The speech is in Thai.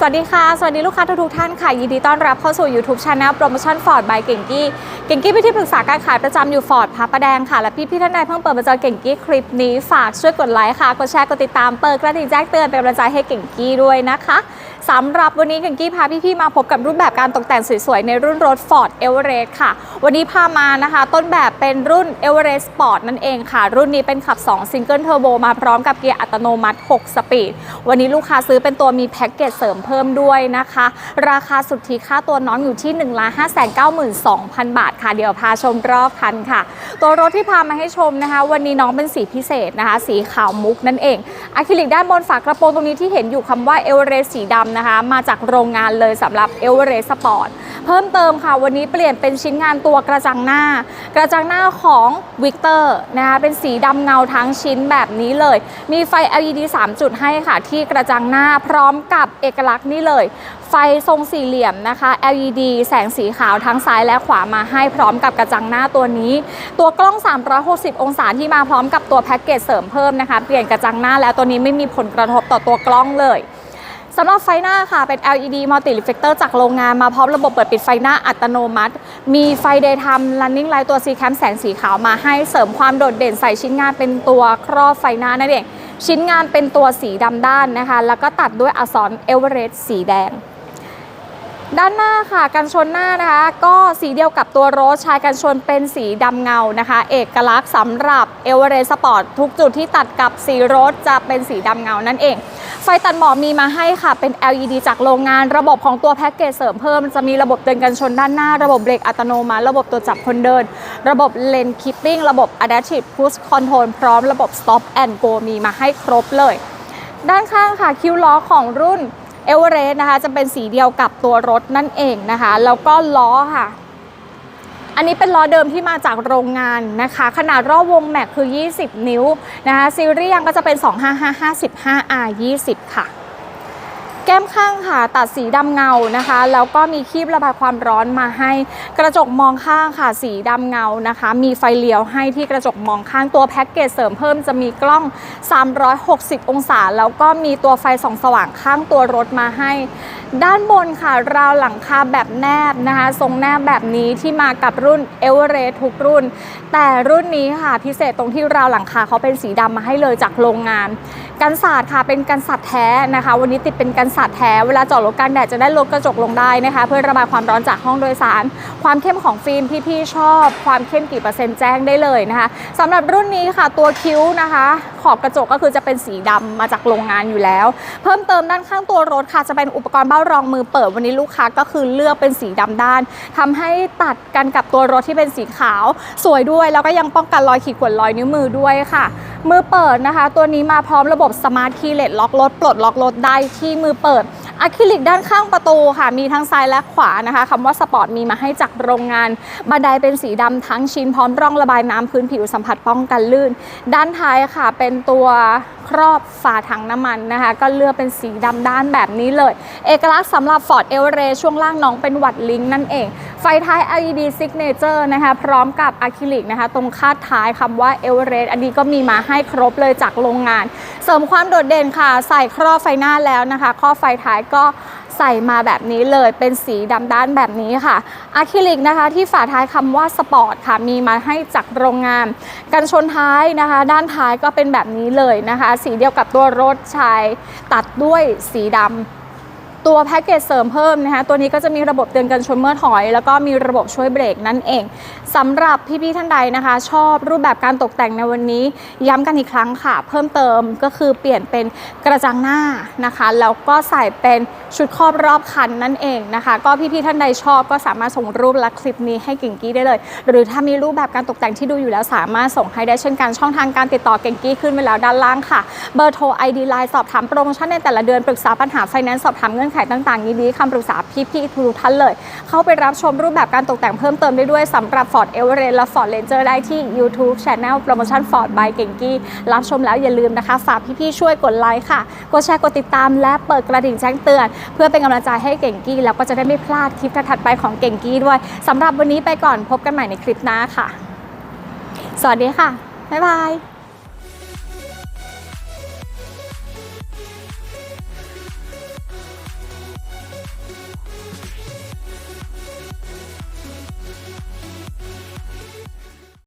สวัสดีค่ะ สวัสดีลูกค้าทุกๆท่านค่ะ ยินดีต้อนรับเข้าสู่ YouTube Channel Promotion Ford by เก่งกี้ เก่งกี้เป็นที่ปรึกษาการขายประจำอยู่ Ford พระประแดงค่ะ และพี่พี่ๆท่านใดเพิ่งเปิดมาเจอเก่งกี้คลิปนี้ฝากช่วยกดไลค์ค่ะ กดแชร์ กดติดตาม เปิดกระดิ่งแจ้งเตือนเป็นกำลังใจให้เก่งกี้ด้วยนะคะสำหรับวันนี้เก่งกี้พาพี่ๆมาพบกับรูปแบบการตกแต่งสวยๆ ในรุ่นรถ Ford Everest ค่ะ วันนี้พามานะคะ ต้นแบบเป็นรุ่น Everest Sport นั่นเองค่ะ รุ่นนี้เป็นขับ 2 Single Turbo มาพร้อมกับเกียร์อัตโนมัติ 6 สปีด วันนี้ลูกค้าซื้อเป็นตัวมีแพ็กเกจเสริมเพิ่มด้วยนะคะ ราคาสุทธิค่าตัวน้องอยู่ที่1 5 9 2 0 0 0 บาทค่ะเดี๋ยวพาชมรอบคันค่ะ ตัวรถที่พามาให้ชมนะคะ วันนี้น้องเป็นสีพิเศษนะคะ สีขาวมุกนั่นเองอะคริลิกด้านบนฝากระโปรงตรงนี้ที่เห็นอยู่คำว่าเอเวอเรสสีดำนะคะ มาจากโรงงานเลยสำหรับเอเวอเรสสปอร์ตเพิ่มเติมค่ะ วันนี้เปลี่ยนเป็นชิ้นงานตัวกระจังหน้า กระจังหน้าของวิกเตอร์นะคะเป็นสีดำเงาทั้งชิ้นแบบนี้เลย มีไฟ LED 3 จุดให้ค่ะ ที่กระจังหน้าพร้อมกับเอกลักษณ์นี่เลยไฟทรงสี่เหลี่ยมนะคะ LED แสงสีขาวทั้งซ้ายและขวามาให้พร้อมกับกระจังหน้าตัวนี้ ตัวกล้อง 360 องศาที่มาพร้อมกับตัวแพ็กเกจเสริมเพิ่มนะคะ เปลี่ยนกระจังหน้าแล้วตัวนี้ไม่มีผลกระทบต่อตัวกล้องเลยสำหรับไฟหน้าค่ะ เป็น LED Multi Reflector จากโรงงานมาพร้อมระบบเปิดปิดไฟหน้าอัตโนมัติ มีไฟ Daytime Running Light ตัว C Cam แสงสีขาวมาให้เสริมความโดดเด่นใส่ชิ้นงานเป็นตัวครอบไฟหน้านั่นเอง ชิ้นงานเป็นตัวสีดำด้านนะคะ แล้วก็ตัดด้วยอักษรเอเวอเรสต์สีแดง ด้านหน้าค่ะกันชนหน้านะคะ ก็สีเดียวกับตัวรถชายกันชนเป็นสีดำเงานะคะ เอกลักษณ์สำหรับเอเวอเรสต์สปอร์ตทุกจุดที่ตัดกับสีรถจะเป็นสีดำเงานั่นเอง ไฟตัดหมอกมีมาให้ค่ะเป็น LED จากโรงงานระบบของตัวแพ็กเกจเสริมเพิ่ม จะมีระบบเตือนกันชนด้านหน้า ระบบเบรกอัตโนมัติระบบตัวจับคนเดิน ระบบเลนคิปปิ้งระบบ Adaptive Cruise Control พร้อมระบบ Stop and Go มีมาให้ครบเลย ด้านข้างค่ะคิ้วล้อของรุ่น เอเวอเรสต์นะคะจะเป็นสีเดียวกับตัวรถนั่นเองนะคะ แล้วก็ล้อค่ะ อันนี้เป็นล้อเดิมที่มาจากโรงงานนะคะ ขนาดรอบวงแม็กคือ 20 นิ้วนะคะซีรีส์ยังก็จะเป็น 255 R 20 ค่ะ แก้มข้างค่ะตัดสีดำเงานะคะ แล้วก็มีคีบระบายความร้อนมาให้กระจกมองข้างค่ะสีดำเงานะคะ มีไฟเลี้ยวให้ที่กระจกมองข้างตัวแพ็กเกจเสริมเพิ่มจะมีกล้อง 360 องศา แล้วก็มีตัวไฟส่องสว่างข้างตัวรถมาให้ ด้านบนค่ะราวหลังคาแบบแนบนะคะ ทรงแนบแบบนี้ที่มากับรุ่นเอเวอเรสทุกรุ่น แต่รุ่นนี้ค่ะพิเศษตรงที่ราวหลังคาเขาเป็นสีดำมาให้เลยจากโรงงาน กันศาสตร์ค่ะเป็นกันศาสตร์แท้นะคะ วันนี้ติดเป็นกันศาสตร์แท้ เวลาจอดรถกลางแดดจะได้ลดกระจกลงได้นะคะ เพื่อระบายความร้อนจากห้องโดยสาร ความเข้มของฟิล์มพี่ๆชอบ ความเข้มกี่เปอร์เซ็นต์แจ้งได้เลยนะคะสำหรับรุ่นนี้ค่ะตัวคิ้วนะคะ ขอบกระจกก็คือจะเป็นสีดำมาจากโรงงานอยู่แล้ว เพิ่มเติมด้านข้างตัวรถค่ะจะเป็นอุปกรณ์เบ้ารองมือเปิดวันนี้ลูกค้าก็คือเลือกเป็นสีดำด้านทำให้ตัดกันกับตัวรถที่เป็นสีขาว สวยด้วยแล้วก็ยังป้องกันรอยขีดข่วนรอยนิ้วมือด้วยค่ะ มือเปิดนะคะ ตัวนี้มาพร้อมระบบสมาร์ทคีย์เลสล็อกรถปลดล็อกรถได้ที่มือเปิดอะคริลิกด้านข้างประตูค่ะ มีทั้งซ้ายและขวานะคะคำว่าสปอร์ตมีมาให้จากโรงงาน บันไดเป็นสีดำทั้งชิ้นพร้อมร่องระบายน้ำพื้นผิวสัมผัสป้องกันลื่น ด้านท้ายค่ะเป็นตัว ครอบฝาถังน้ำมันนะคะ ก็เลือกเป็นสีดำด้านแบบนี้เลย เอกลักษณ์สำหรับ Ford e v e r e s t ช่วงล่างน้องเป็นวัดลิงก์นั่นเอง ไฟท้าย LED Signature นะคะพร้อมกับอะคริลิกนะคะ ตรงคาดท้ายคำว่า e v e r e s t อันนี้ก็มีมาให้ครบเลยจากโรงงาน เสริมความโดดเด่นค่ะ ใส่ครอบไฟหน้าแล้วนะคะ ครอบไฟท้ายก็ ใส่มาแบบนี้เลยเป็นสีดำด้านแบบนี้ค่ะอะคริลิกนะคะที่ฝาท้ายคำว่าสปอร์ตค่ะมีมาให้จากโรงงาน กันชนท้ายนะคะ ด้านท้ายก็เป็นแบบนี้เลยนะคะ สีเดียวกับตัวรถชายตัดด้วยสีดำ ตัวแพ็กเกจเสริมเพิ่มนะคะตัวนี้ก็จะมีระบบเตือนกันชนเมื่อถอย แล้วก็มีระบบช่วยเบรกนั่นเองสำหรับพี่ๆท่านใดนะคะ ชอบรูปแบบการตกแต่งในวันนี้ ย้ำกันอีกครั้งค่ะ เพิ่มเติมก็คือเปลี่ยนเป็นกระจังหน้านะคะแล้วก็ใส่เป็นชุดครอบรอบคันนั่นเองนะคะ ก็พี่ๆท่านใดชอบก็สามารถส่งรูปและคลิปนี้ให้เก่งกี้ได้เลย หรือถ้ามีรูปแบบการตกแต่งที่ดูอยู่แล้วสามารถส่งให้ได้เช่นกันช่องทางการติดต่อเก่งกี้ขึ้นไว้แล้วด้านล่างค่ะเบอร์โทร ID Line สอบถามโปรโมชั่นในแต่ละเดือนปรึกษาปัญหาไฟแนนซ์สอบถามเงื่อนไขต่างๆ ยินดีคำปรึกษาพี่ๆทุกท่านเลย เข้าไปรับชมรูปแบบการตกแต่งเพิ่มเติมได้ด้วยสำหรับ Ford Everest และ Ford Ranger ได้ที่ YouTube Channel Promotion Ford by เก่งกี้รับชมแล้วอย่าลืมนะคะ ฝากพี่ๆช่วยกดไลค์ค่ะ กดแชร์กดติดตาม และเปิดกระดิ่งแจ้งเตือน เพื่อเป็นกำลังใจให้เก่งกี้แล้วก็จะได้ไม่พลาดคลิปถัดไปของเก่งกี้ด้วยสำหรับวันนี้ไปก่อนพบกันใหม่ในคลิปหน้าค่ะ สวัสดีค่ะบ๊ายบาย